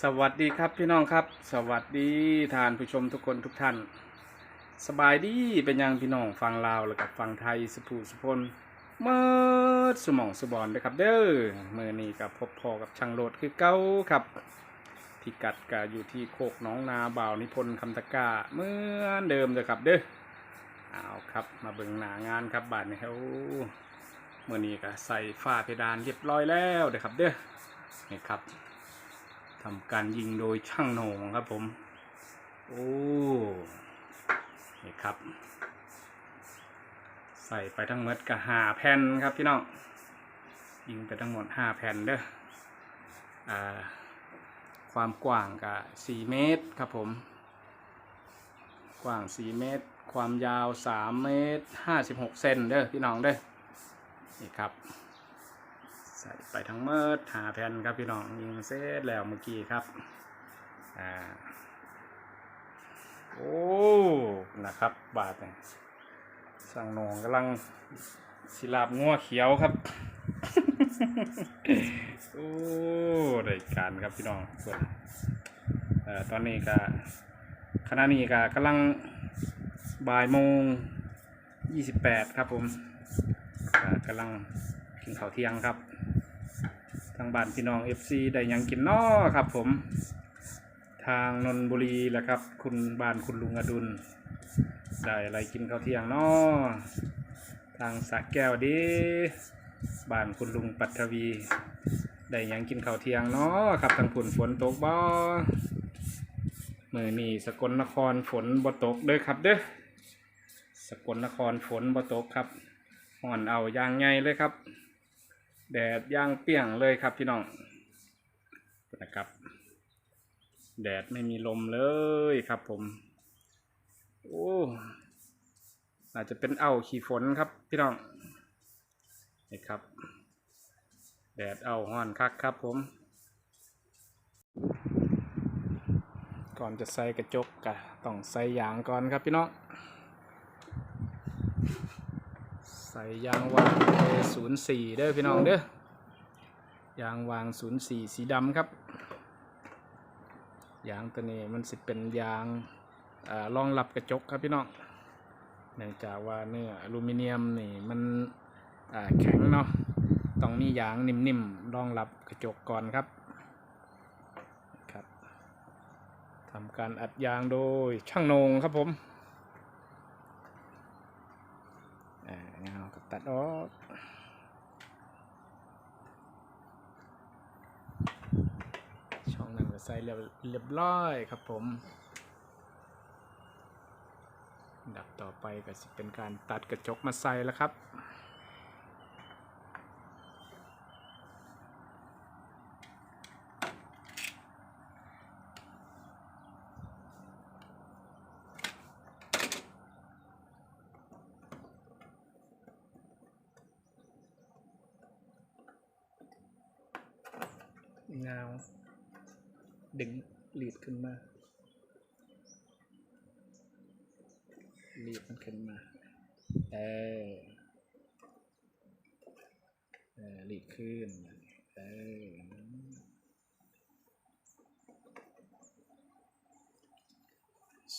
สวัสดีครับพี่น้องครับ สวัสดีท่านผู้ชมทุกคนทุกท่าน สบายดีเป็นยังพี่น้องฟังลาวแล้วกับฟังไทยสุภูสุพลเมื่อสมองสบอนเด้อครับ เด้อเมื่อนี้กับพบพอกับช่างโหลดคือเก้าครับพิกัดก็อยู่ที่โคกน้องนาบ่าวนิพนธ์คำตะกาเหมือนเดิมเลยครับเด้อเอาครับมาเบิ่งหนางานครับบาทนี้เขาเมื่อนี้ก็ใส่ฝ้าเพดานเรียบร้อยแล้วเด้อครับ เด้อนี่ครับ ทำการยิงโดยช่างโหนงครับผม โอ้นี่ครับ ใส่ไปทั้งหมดกับห้าแผ่นครับพี่น้องยิงไปทั้งหมดห้าแผ่นเด้ออาความกว้างกับสี่เมตรครับผม กว้างสี่เมตร ความยาวสามเมตรห้าสิบหกเซนเด้อพี่น้องเด้อนี่ครับ ใส่ไปทั้งเมิดหาแผ่นครับพี่น้องยิงเสร็จแล้วเมื่อกี้ครับอ่าโอ้นะครับบาทเนี่ยสั่งนองกำลังสิลาบงัวเขียวครับโอ้ได้การครับพี่น้องส่วนเอ่อตอนนี้ก็ขณะนี้ก็กำลังบ่ายโมงยี่สิบแปดครับผมกำลัง กินข้าวเที่ยงครับ ทางบ้านพี่น้อง FC ได้ยังกินนอครับ ผม ทางนนบุรีแหละครับ คุณบ้านคุณลุงอดุล ได้อะไรกินข้าวเที่ยงนอทางสะแก้วดีบ้านคุณลุงปัทวี ได้ยังกินข้าวเที่ยงนอครับทางผุนฝนตกบ่เมื่อนี้สกลนครฝนบ่ตกเด้อครับเด้อสกลนครฝนบ่ตกครับห่อนเอาอย่างไงเลยครับ แดดย่างเปี้ยงเลยครับพี่น้องนะครับ แดดไม่มีลมเลยครับผม โอ้อาจจะเป็นเอ้าขี่ฝนครับพี่น้องนี่ครับ แดดเอาห้อนคักครับผม ก่อนจะใส่กระจกกะต้องใส่ยางก่อนครับพี่น้อง ใส่ยางวางศูนย์สี่เด้อพี่น้องเด้อยางวางศูนย์สี่สีดำครับ ยางตัวนี้มันสิเป็นยางรองรับกระจกครับพี่น้องเนื่องจากว่าเนื้ออลูมิเนียมนี่มันแข็งเนาะต้องมียางนิ่มๆรองรับกระจกก่อนครับครับทำการอัดยางโดยช่างนงครับผม อ่าเงาก็ ตัดออกช่องนั้นก็ใส่เรียบเรียบร้อยครับผม ดับต่อไปก็จะเป็นการตัดกระจกมาใส่แล้วครับ เงาดึงหลีดขึ้นมาหลีดมันขึ้นมา เออเออหลีดขึ้น เออ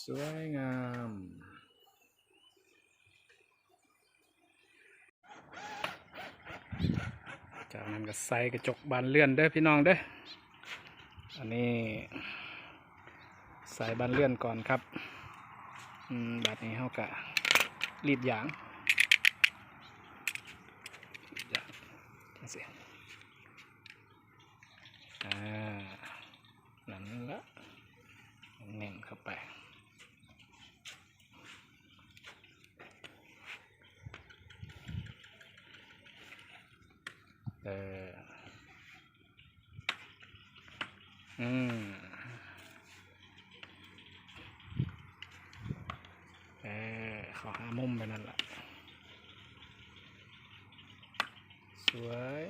สวยงาม จากนั้นก็ใส่กระจกบานเลื่อนเด้อพี่น้องเด้ออันนี้ใส่บานเลื่อนก่อนครับอืมแบบนี้เขากะรีดยางรีดยางจังสิอ่านั่นละเน่งเข้าไป เขาหามุมไปนั่นแหละสวย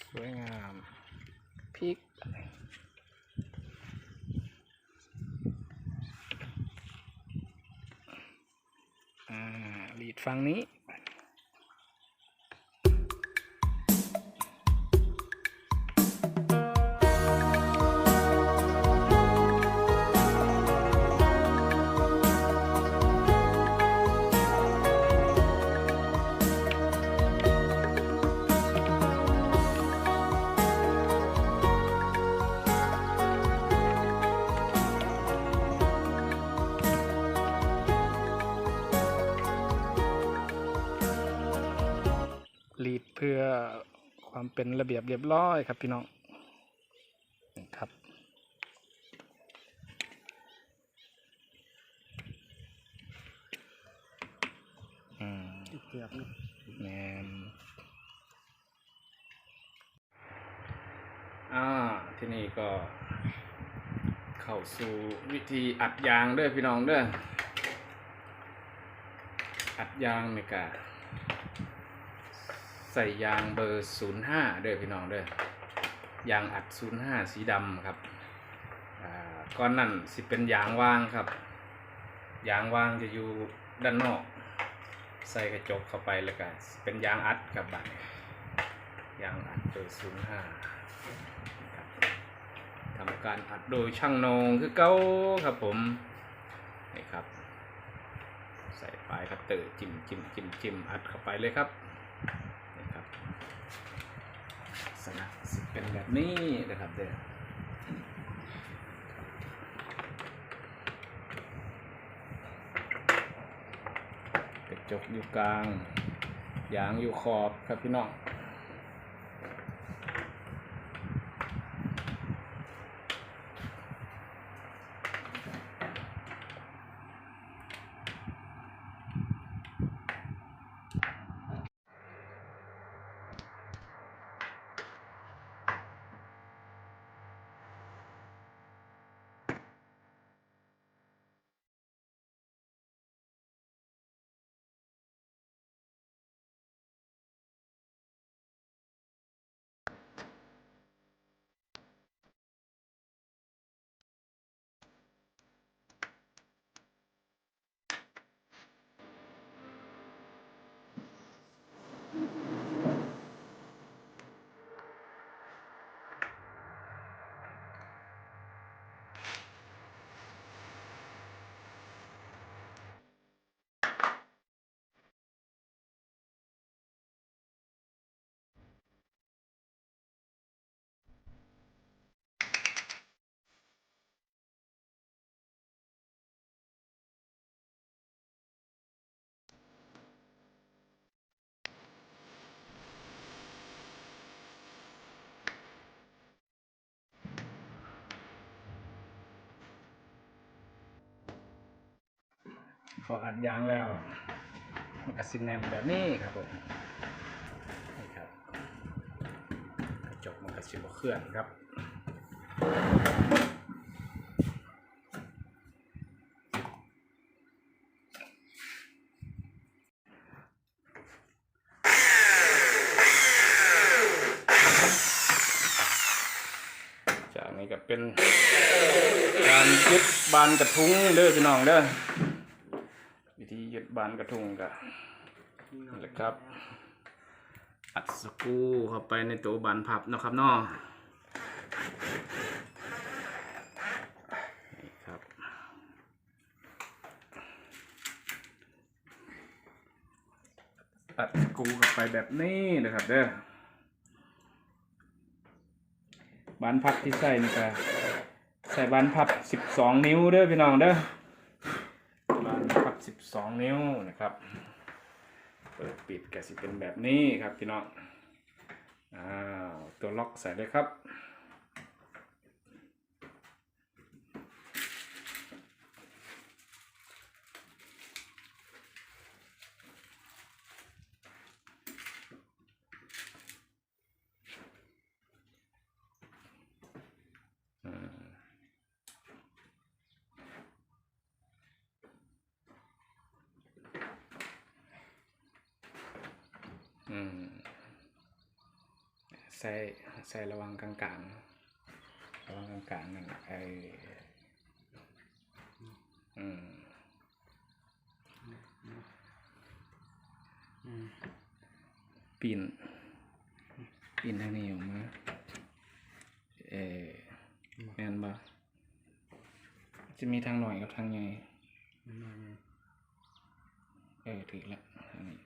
สวยงาม พริก อ่า รีดฝั่งนี้ เป็นระเบียบเรียบร้อยครับพี่น้องครับอืมเกือบนี่แมนอ่าที่นี่ก็ เข้าสู่วิธีอัดยางเด้อพี่น้องเด้ออัดยางนี่กะ ใส่ยางเบอร์ศูนย์ห้าเด้อพี่น้องเด้อยางอัดศูนย์ห้าสีดำครับอ่าก้อนนั่นสิเป็นยางว่างครับ ยางว่างจะอยู่ด้านนอก ใส่กระจกเข้าไปแล้วก็เป็นยางอัดกับบัตรยางอัดเบอร์ศูนย์ห้าทำการอัดโดยช่างนงคือเก้าครับผมนี่ครับ ใส่ปลายคัตเตอร์จิ้มจิ้มจิ้มจิ้มอัดเข้าไปเลยครับ สนะสิเป็นแบบนี้นะครับเด้ออกระจกอยู่กลางยางอยู่ขอบครับพี่น้อง พออัดยางแล้วมันก็สิแนมแบบนี้ครับผมนี่ครับกระจกมันก็สิบเคลื่อนครับจากนี้ก็เป็นการยึดบานกระทุ้งเด้อพี่น้องเด้อวิธียึด บานกระทุงก็นี่แหละครับ อัดสกรูเข้าไปในตัวบานพับเนาะครับเนาะนี่ครับอัดสกรูเข้าไปแบบนี้นะครับเด้อบานพับที่ใส่นี่ก็ใส่บานพับ 12 นิ้วเด้อพี่น้องเด้อบานพับ 12 นิ้วนะครับ เปิดปิดก็สิเป็นแบบนี้ครับพี่น้องอ้าวตัวล็อกใส่เลยครับ อืมใส่ใส่ระวังกลางๆระวังกลางๆนั่นเอออืมอืมปีนปีนทางนี้ออกมาเออแม่นบ่จะมีทางหน่อยกับทางใหญ่มันมาไงเออถึงละทางนี้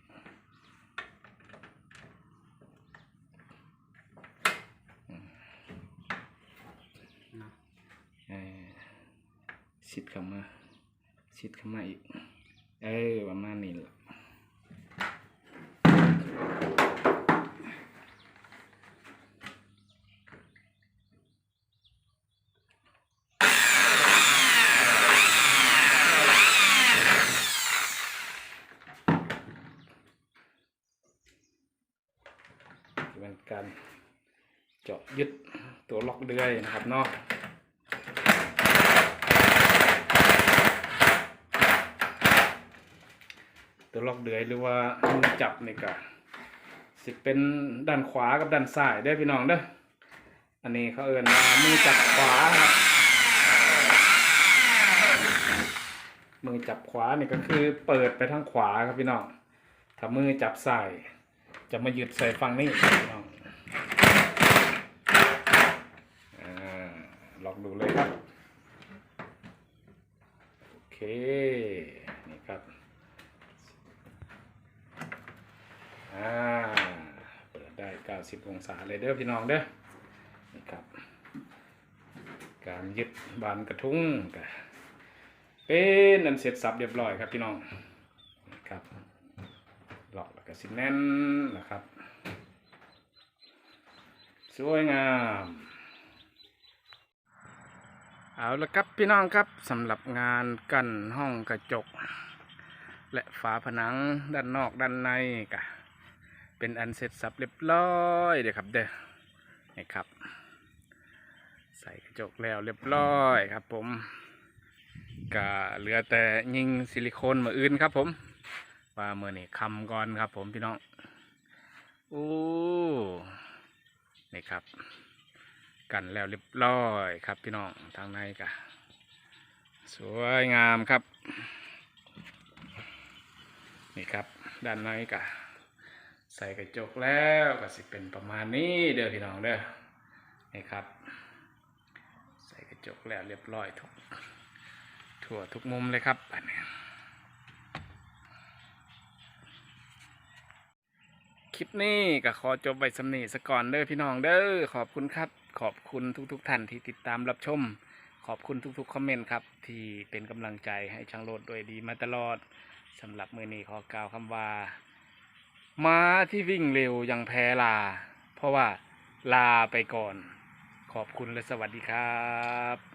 เนาะ เออ ชิดเข้ามาชิดเข้ามาอีก เออประมาณนี้ละเป็นการเจาะยึดตัวล็อกเดือยนะครับเนาะ ตัวล็อกเดือยหรือว่ามือจับนี่ก็สิเป็นด้านขวากับด้านซ้ายเด้พี่น้องเด้ออันนี้เขาเอิ้นว่ามือจับขวาครับมือจับขวานี่ก็คือเปิดไปทางขวาครับพี่น้องถ้ามือจับซ้ายจะมาหยุดใส่ฝั่งนี้พี่น้องอลองดูเลยครับ โอเคนี่ครับ อ่า เปิดได้ 90 องศาเลยเด้อพี่น้องเด้อ นี่ครับ การยึดบานกระทุ้งก็เป็นอันเสร็จสับเรียบร้อยครับพี่น้องนี่ครับหลอกแล้วก็สิแน่นนะครับ สวยงาม เอาละครับพี่น้องครับสำหรับงานกั้นห้องกระจก และฝาผนังด้านนอกด้านในกะ เป็นอันเสร็จสับเรียบร้อยเดี๋ยวครับเด้อนี่ครับ ใส่กระจกแล้วเรียบร้อยครับผมกะเหลือแต่ยิงซิลิโคนมาอื่นครับ ผมว่าเมื่อนี่คำก่อนครับ ผมพี่น้องโอ้นี่ครับ กันแล้วเรียบร้อยครับพี่น้องทางในกะสวยงามครับ นี่ครับ ด้านในก็ ใส่กระจกแล้วก็สิเป็นประมาณนี้เด้อพี่น้องเด้อนี่ครับ ใส่กระจกแล้วเรียบร้อยทุกทั่วทุกมุมเลยครับอันนี้คลิปนี้ก็ขอจบไว้สำนีสก่อนเด้อพี่น้องเด้อขอบคุณครับ ขอบคุณทุก ๆทท่านที่ติดตามรับชม ขอบคุณทุกๆคอมเมนต์ครับ ที่เป็นกำลังใจให้ช่างโลดด้วยดีมาตลอดสำหรับมือนี้ขอกล่าวคำว่า ม้าที่วิ่งเร็วยังแพ้ลา เพราะว่าลาไปก่อน ขอบคุณและสวัสดีครับ